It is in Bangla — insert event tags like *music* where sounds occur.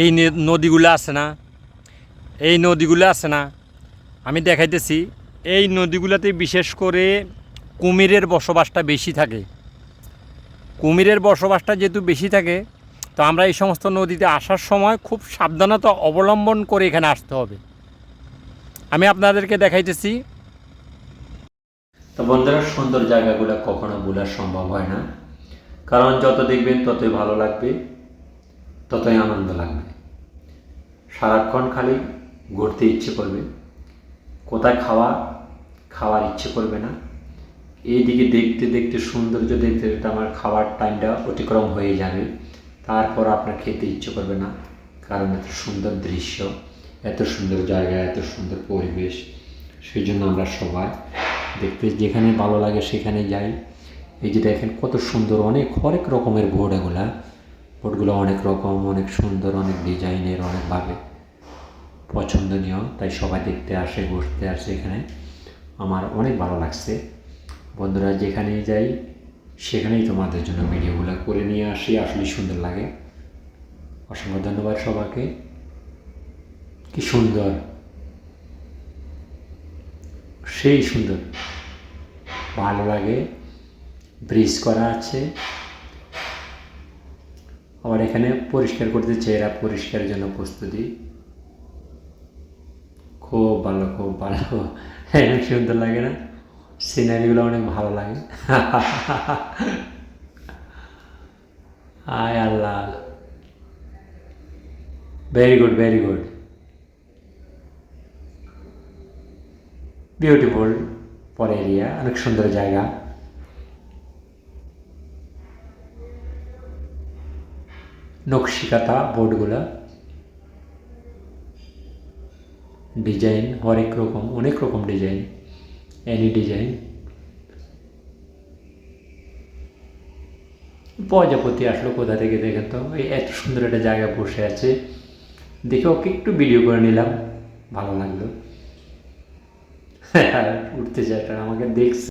এই নদীগুলো আছে না? এই নদীগুলো আছে না? আমি দেখাইতেছি, এই নদীগুলোতে বিশেষ করে কুমিরের বসবাসটা বেশি থাকে। কুমিরের বসবাসটা যেহেতু বেশি থাকে, তো আমরা এই সমস্ত নদীতে আসার সময় খুব সাবধানতা অবলম্বন করে এখানে আসতে হবে। আমি আপনাদেরকে দেখাইতেছি। তো বন্ধুরা, সুন্দর জায়গাগুলো কখনো বোলার সম্ভব হয় না। কারণ যত দেখবেন ততই ভালো লাগবে। ততই আনন্দ লাগবে। সারাক্ষণ খালি ঘুরতে ইচ্ছে করবে। কোথায় খাওয়া, খাওয়ার ইচ্ছে করবে না। এইদিকে দেখতে দেখতে সৌন্দর্য দেখতে দেখতে আমার খাওয়ার টাইমটা অতিক্রম হয়ে যাবে। তারপর আপনার খেতে ইচ্ছে করবে না। কারণ এত সুন্দর দৃশ্য, এত সুন্দর জায়গা, এত সুন্দর পরিবেশ। সেই জন্য আমরা সবাই দেখতে যেখানে ভালো লাগে সেখানে যাই। এই যে দেখেন কত সুন্দর, অনেক হরেক রকমের বোর্ড এগুলা। বোর্ডগুলো অনেক রকম, অনেক সুন্দর, অনেক ডিজাইনের অনেকভাবে পছন্দনীয়। তাই সবাই দেখতে আসে ঘুরতে আসে এখানে। আমার অনেক ভালো লাগছে। বন্ধুরা, যেখানেই যাই, সেখানেই তোমাদের জন্য ভিডিওগুলো করে নিয়ে আসি। আসলে সুন্দর লাগে। অসংখ্য ধন্যবাদ সবাইকে। কি সুন্দর। সেই সুন্দর। ভালো লাগে। ব্রিজ করা আছে। আবার এখানে পরিষ্কার করতে চেহারা পরিষ্কারের জন্য প্রস্তুতি। খুব ভালো খুব ভালো। এরকম সুন্দর লাগে না? সিনারিগুলো অনেক ভালো লাগে। আয় আল্লাহ। Very good very good beautiful পর এরিয়া অনেক সুন্দর জায়গা। নকশিকাতা বোর্ডগুলো। ডিজাইন হরেক রকম, অনেক রকম ডিজাইন। Any design. প্রজাপতি আসলো কোথা থেকে দেখেন তো? এই এত সুন্দর একটা জায়গায় বসে আছে। দেখে ওকে একটু ভিডিও করে নিলাম। ভালো লাগল। *laughs* উঠতে চায় আমাকে দেখছে।